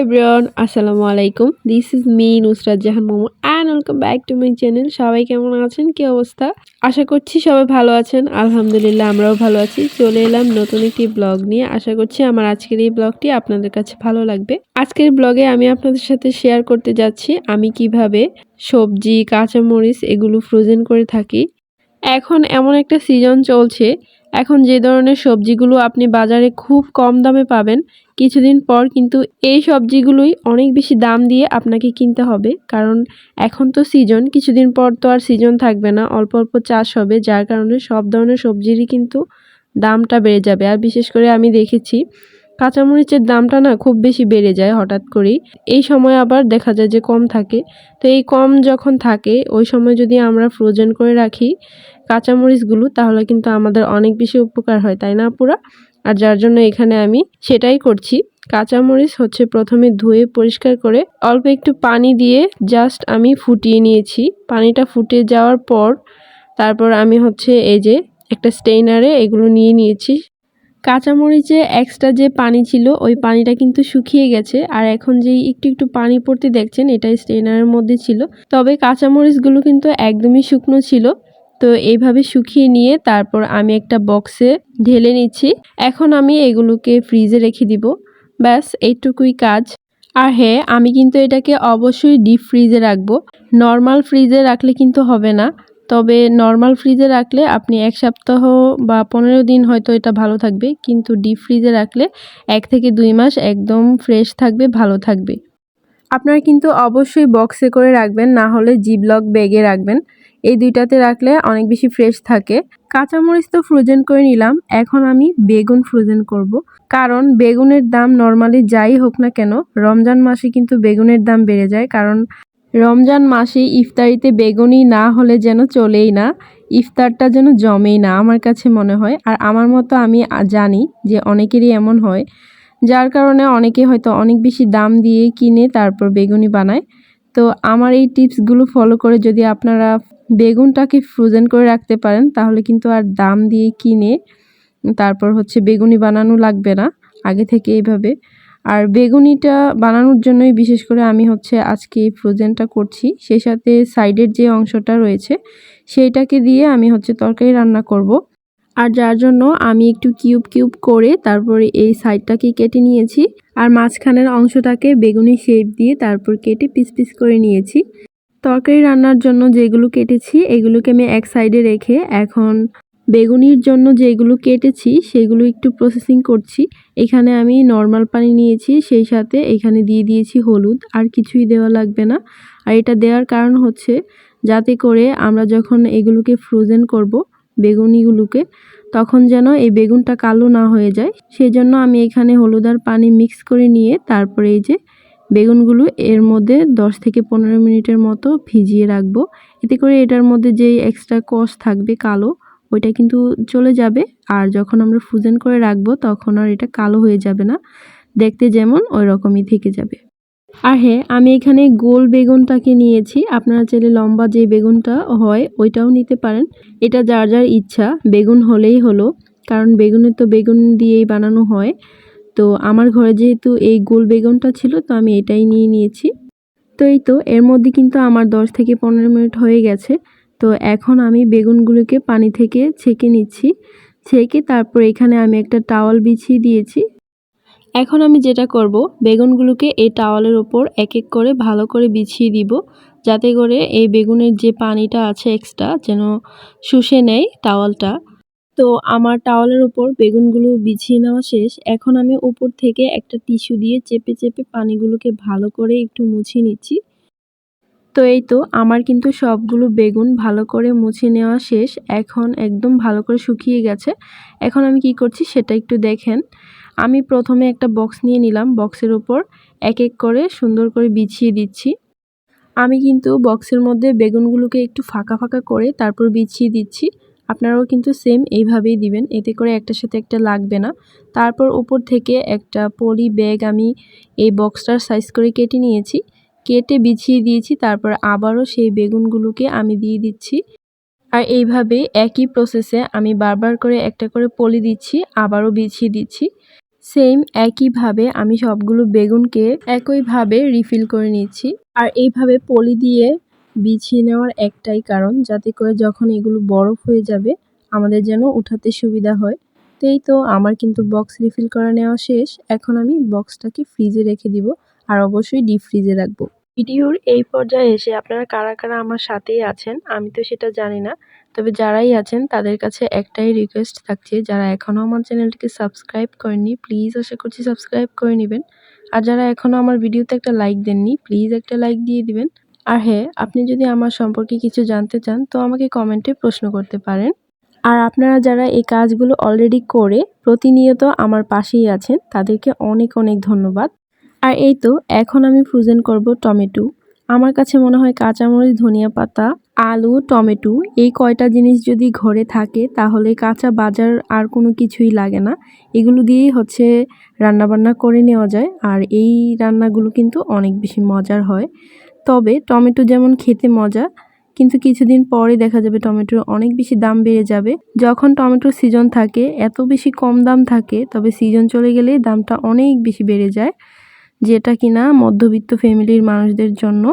Everyone আসসালামু আলাইকুম this is me Nusrat Jahan Momo and welcome back to my channel সবাই কেমন আছেন? কি অবস্থা? আশা করছি সবাই ভালো আছেন। আলহামদুলিল্লাহ, আমরাও ভালো আছি। চলে এলাম নতুন একটি ব্লগ নিয়ে। আশা করছি আমার আজকের এই ব্লগটি আপনাদের কাছে ভালো লাগবে। আজকের ব্লগে আমি আপনাদের সাথে শেয়ার করতে যাচ্ছি। আমি কীভাবে সবজি, কাঁচামরিচ এগুলো ফ্রোজেন করে থাকি। এখন এমন একটা সিজন চলছে এখন যে ধরনের সবজিগুলো আপনি বাজারে খুব কম দামে পাবেন, কিছুদিন পর কিন্তু এই সবজিগুলোই অনেক বেশি দাম দিয়ে আপনাকে কিনতে হবে। কারণ এখন তো সিজন কিছুদিন পর তো আর সিজন থাকবে না, অল্প অল্প চাষ হবে, যার কারণে সব ধরনের সবজিরই কিন্তু দামটা বেড়ে যাবে। আর বিশেষ করে আমি দেখেছি কাঁচামরিচের দামটা না খুব বেশি বেড়ে যায় হঠাৎ করেই। এই সময় আবার দেখা যায় যে কম থাকে। তো এই কম যখন থাকে, ওই সময় যদি আমরা ফ্রোজেন করে রাখি কাঁচামরিচগুলো, তাহলে কিন্তু আমাদের অনেক বেশি উপকার হয়, তাই না পুরা আর যার জন্য এখানে আমি সেটাই করছি। কাঁচামরিচ হচ্ছে প্রথমে ধুয়ে পরিষ্কার করে অল্প একটু পানি দিয়ে জাস্ট আমি ফুটিয়ে নিয়েছি। পানিটা ফুটে যাওয়ার পর, তারপর আমি হচ্ছে এই যে একটা স্টেইনারে এগুলো নিয়ে নিয়েছি। কাঁচামরিচে এক্সট্রা যে পানি ছিল, ওই পানিটা কিন্তু শুকিয়ে গেছে। আর এখন যে একটু একটু পানি পড়তে দেখছেন এটা স্টেইনারের মধ্যে ছিল। তবে কাঁচামরিচগুলো কিন্তু একদমই শুকনো ছিল। তো এইভাবে শুকিয়ে নিয়ে তারপর আমি একটা বক্সে ঢেলে নিচ্ছি। এখন আমি এগুলোকে ফ্রিজে রেখে দিব। ব্যাস, এইটুকুই কাজ। আর হ্যাঁ আমি কিন্তু এটাকে অবশ্যই ডিপ ফ্রিজে রাখব। নর্মাল ফ্রিজে রাখলে কিন্তু হবে না। তবে নর্মাল ফ্রিজে রাখলে আপনি এক সপ্তাহ বা পনেরো দিন হয়তো এটা ভালো থাকবে, কিন্তু ডিপ ফ্রিজে রাখলে এক থেকে দুই মাস একদম ফ্রেশ থাকবে, ভালো থাকবে। আপনারা কিন্তু অবশ্যই বক্সে করে রাখবেন, না হলে জিবলক ব্যাগে রাখবেন। এই দুইটাতে রাখলে অনেক বেশি ফ্রেশ থাকে। কাঁচামরিচ তো ফ্রোজেন করে নিলাম, এখন আমি বেগুন ফ্রোজেন করব। কারণ বেগুনের দাম নর্মালি যাই হোক না কেন, রমজান মাসে কিন্তু বেগুনের দাম বেড়ে যায়, কারণ রমজান মাসে ইফতারিতে বেগুনি না হলে যেন চলেই না, ইফতারটা যেন জমেই না আমার কাছে মনে হয়। আর আমার মতো আমি জানি যে অনেকেরই এমন হয়, যার কারণে অনেকে হয়তো অনেক বেশি দাম দিয়ে কিনে তারপর বেগুনি বানায়। তো আমার এই টিপসগুলো ফলো করে যদি আপনারা বেগুনটাকে ফ্রোজেন করে রাখতে পারেন, তাহলে কিন্তু আর দাম দিয়ে কিনে তারপর হচ্ছে বেগুনি বানানো লাগবে না, আগে থেকে এইভাবে। আর বেগুনিটা বানানোর জন্যই বিশেষ করে আমি হচ্ছে আজকে এই ফ্রোজেনটা করছি সেই সাথে সাইডের যে অংশটা রয়েছে, সেইটাকে দিয়ে আমি হচ্ছে তরকারি রান্না করব। আর যার জন্য আমি একটু কিউব কিউব করে তারপরে এই সাইডটাকে কেটে নিয়েছি আর মাঝখানের অংশটাকে বেগুনি শেপ দিয়ে তারপর কেটে পিস পিস করে নিয়েছি তরকারি রান্নার জন্য যেগুলো কেটেছি, এগুলোকে আমি এক সাইডে রেখে এখন বেগুনির জন্য যেগুলো কেটেছি, সেগুলো একটু প্রসেসিং করছি। এখানে আমি নর্মাল পানি নিয়েছি, সেই সাথে এখানে দিয়ে দিয়েছি হলুদ, আর কিছুই দেওয়া লাগবে না। আর এটা দেওয়ার কারণ হচ্ছে, যাতে করে আমরা যখন এগুলোকে ফ্রোজেন করব, বেগুনিগুলোকে, তখন যেন এই বেগুনটা কালো না হয়ে যায়। সেই জন্য আমি এখানে হলুদ আর পানি মিক্স করে নিয়ে, তারপরে এই যে বেগুনগুলো এর মধ্যে 10 থেকে পনেরো মিনিটের মতো ভিজিয়ে রাখব। এতে করে এটার মধ্যে যেই এক্সট্রা কষ থাকবে কালো ওইটা কিন্তু চলে যাবে। আর যখন আমরা ফুজেন করে রাখব, তখন আর এটা কালো হয়ে যাবে না। দেখতে যেমন ওই রকমই থেকে যাবে। আর হ্যাঁ আমি এখানে গোল বেগুনটাকে নিয়েছি। আপনারা চাইলে লম্বা যে বেগুনটা হয়, ওইটাও নিতে পারেন। এটা যার যার ইচ্ছা, বেগুন হলেই হলো। কারণ বেগুনের তো বেগুন দিয়েই বানানো হয়। তো আমার ঘরে যেহেতু এই গোল বেগুনটা ছিল, তো আমি এটাই নিয়ে নিয়েছি। তো এই তো, এর মধ্যে কিন্তু আমার 10 থেকে পনেরো মিনিট হয়ে গেছে। তো এখন আমি বেগুনগুলোকে পানি থেকে ছেঁকে নিচ্ছি। ছেঁকে তারপর এখানে আমি একটা টাওয়াল বিছিয়ে দিয়েছি। এখন আমি যেটা করব, বেগুনগুলোকে এই টাওয়ালের ওপর এক এক করে ভালো করে বিছিয়ে দিব, যাতে করে এই বেগুনের যে পানিটা আছে এক্সট্রা যেন শুষে নেয় টাওয়ালটা। তো আমার টাওয়ালের ওপর বেগুনগুলো বিছিয়ে নেওয়া শেষ। এখন আমি উপর থেকে একটা টিস্যু দিয়ে চেপে চেপে পানিগুলোকে ভালো করে একটু মুছিয়ে নিচ্ছি। তো এই তো, আমার কিন্তু সবগুলো বেগুন ভালো করে মুছে নেওয়া শেষ। এখন একদম ভালো করে শুকিয়ে গেছে। এখন আমি কি করছি সেটা একটু দেখেন। আমি প্রথমে একটা বক্স নিয়ে নিলাম, বক্সের উপর এক এক করে সুন্দর করে বিছিয়ে দিচ্ছি। আমি কিন্তু বক্সের মধ্যে বেগুনগুলোকে একটু ফাঁকা ফাঁকা করে তারপর বিছিয়ে দিচ্ছি। আপনারাও কিন্তু সেম এইভাবেই দিবেন, এতে করে একটার সাথে একটা লাগবে না। তারপর উপর থেকে একটা পলি ব্যাগ আমি এই বক্সটার সাইজ করে কেটে নিয়েছি। কেটে বিছিয়ে দিয়েছি, তারপর আবারও সেই বেগুনগুলোকে আমি দিয়ে দিচ্ছি। আর এইভাবে একই প্রসেসে আমি বারবার করে একটা করে পলি দিচ্ছি, আবারও বিছিয়ে দিচ্ছি। সেম একইভাবে আমি সবগুলো বেগুনকে একইভাবে রিফিল করে নিচ্ছি। আর এইভাবে পলি দিয়ে বিছিয়ে নেওয়ার একটাই কারণ, যাতে করে যখন এগুলো বরফ হয়ে যাবে, আমাদের যেন উঠাতে সুবিধা হয়। তো এই তো, আমার কিন্তু বক্স রিফিল করা নেওয়া শেষ। এখন আমি বক্সটাকে ফ্রিজে রেখে দিব, আর অবশ্যই ডিপ ফ্রিজে রাখব। ভিডিওর এই পর্যায়ে এসে আপনারা কারা কারা আমার সাথেই আছেন, আমি তো সেটা জানি না। তবে যারাই আছেন, তাদের কাছে একটাই রিকোয়েস্ট থাকছে, যারা এখনও আমার চ্যানেলটিকে সাবস্ক্রাইব করেননি প্লিজ আশা করছি সাবস্ক্রাইব করে নেবেন। আর যারা এখনও আমার ভিডিওতে একটা লাইক দেননি প্লিজ একটা লাইক দিয়ে দিবেন। আর হ্যাঁ আপনি যদি আমার সম্পর্কে কিছু জানতে চান, তো আমাকে কমেন্টে প্রশ্ন করতে পারেন। আর আপনারা যারা এই কাজগুলো অলরেডি করে প্রতিনিয়ত আমার পাশেই আছেন, তাদেরকে অনেক অনেক ধন্যবাদ। আর এই তো, এখন আমি ফ্রোজেন করব টমেটো। আমার কাছে মনে হয় কাঁচামরিচ, ধনিয়া পাতা, আলু, টমেটো, এই কয়টা জিনিস যদি ঘরে থাকে, তাহলে কাঁচা বাজার আর কোনো কিছুই লাগে না। এগুলো দিয়েই হচ্ছে রান্নাবান্না করে নেওয়া যায়, আর এই রান্নাগুলো কিন্তু অনেক বেশি মজার হয়। তবে টমেটো যেমন খেতে মজা, কিন্তু কিছুদিন পরে দেখা যাবে টমেটোর অনেক বেশি দাম বেড়ে যাবে। যখন টমেটোর সিজন থাকে, এত বেশি কম দাম থাকে, তবে সিজন চলে গেলে দামটা অনেক বেশি বেড়ে যায়। যেটা কিনা মধ্যবিত্ত ফ্যামিলির মানুষদের জন্য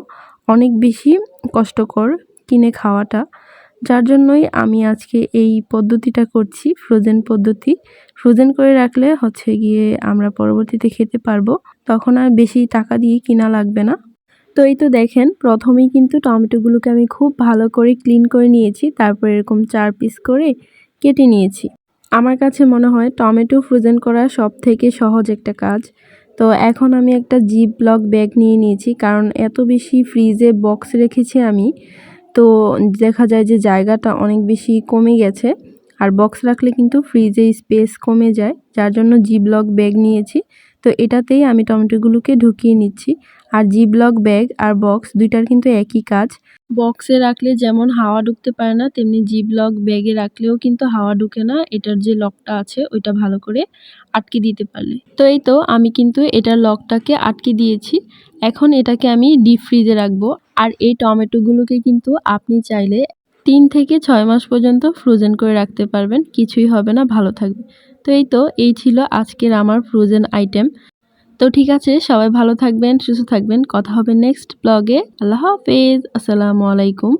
অনেক বেশি কষ্টকর কিনে খাওয়াটা। যার জন্যই আমি আজকে এই পদ্ধতিটা করছি ফ্রোজেন পদ্ধতি। ফ্রোজেন করে রাখলে হচ্ছে গিয়ে আমরা পরবর্তীতে খেতে পারব। তখন আর বেশি টাকা দিয়ে কিনা লাগবে না। তো এই তো দেখেন, প্রথমেই কিন্তু টমেটোগুলোকে আমি খুব ভালো করে ক্লিন করে নিয়েছি। তারপর এরকম চার পিস করে কেটে নিয়েছি। আমার কাছে মনে হয় টমেটো ফ্রোজেন করা সব থেকে সহজ একটা কাজ। তো এখন আমি একটা জিপ ব্লক ব্যাগ নিয়ে নিয়েছি, কারণ এত বেশি ফ্রিজে বক্স রেখেছি আমি। তো দেখা যায় যে জায়গাটা অনেক বেশি কমে গেছে, আর বক্স রাখলে কিন্তু ফ্রিজে স্পেস কমে যায়, যার জন্য জি ব্লক ব্যাগ নিয়েছি। তো এটাতেই আমি টমেটোগুলোকে ঢুকিয়ে নিচ্ছি, আর জি ব্লক ব্যাগ আর বক্স দুইটার কিন্তু একই কাজ। বক্সে রাখলে যেমন হাওয়া ঢুকতে পারে না, তেমনি জি ব্লক ব্যাগে রাখলেও কিন্তু হাওয়া ঢুকে না। এটার যে লকটা আছে, ওইটা ভালো করে আটকে দিতে পারলে। তো এই তো আমি কিন্তু এটার লকটাকে আটকে দিয়েছি। এখন এটাকে আমি ডিপ ফ্রিজে রাখব। আর এই টমেটোগুলোকে কিন্তু আপনি চাইলে তিন থেকে ছয় মাস পর্যন্ত ফ্রোজেন করে রাখতে পারবেন। কিছুই হবে না, ভালো থাকবে। তো এই তো, এই ছিল আজকের আমার ফ্রোজেন আইটেম তো ঠিক আছে, সবাই ভালো থাকবেন, সুস্থ থাকবেন। কথা হবে নেক্সট ব্লগে আল্লাহ হাফেজ। আসসালামু আলাইকুম।